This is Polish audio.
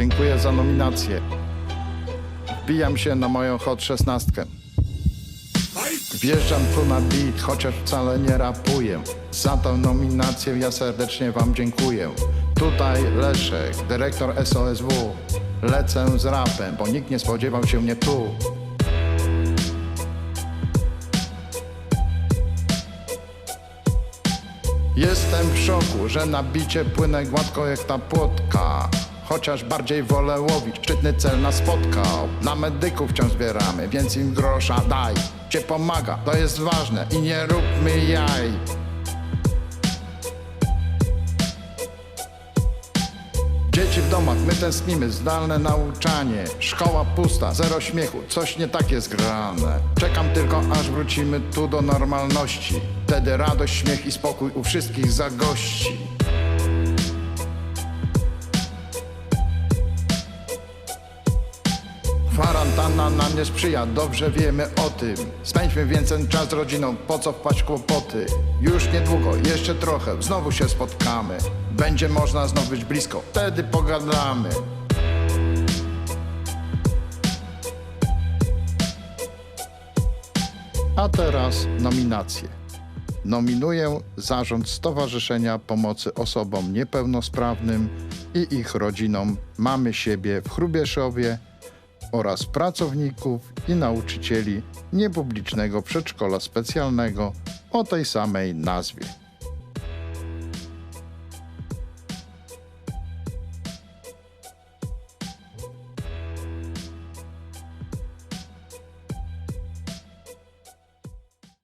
Dziękuję za nominację. Wbijam się na moją Hot 16. Wjeżdżam tu na beat, chociaż wcale nie rapuję. Za tą nominację ja serdecznie wam dziękuję. Tutaj Leszek, dyrektor SOSW. Lecę z rapem, bo nikt nie spodziewał się mnie tu. Jestem w szoku, że na bicie płynę gładko jak ta płotka. Chociaż bardziej wolę łowić, szczytny cel nas spotkał. Na medyków wciąż zbieramy, więc im grosza daj. Cię pomaga, to jest ważne i nie róbmy jaj. Dzieci w domach, my tęsknimy, zdalne nauczanie Szkoła pusta, zero śmiechu, coś nie tak jest grane Czekam tylko aż wrócimy tu do normalności Wtedy radość, śmiech i spokój u wszystkich zagości Kwarantanna nam nie sprzyja, dobrze wiemy o tym. Spędźmy więcej czas z rodziną, po co wpaść kłopoty? Już niedługo, jeszcze trochę, znowu się spotkamy. Będzie można znów być blisko, wtedy pogadamy. A teraz nominacje. Nominuję zarząd Stowarzyszenia Pomocy Osobom Niepełnosprawnym i ich rodzinom Mamy Siebie w Chrubieszowie oraz pracowników i nauczycieli niepublicznego przedszkola specjalnego o tej samej nazwie.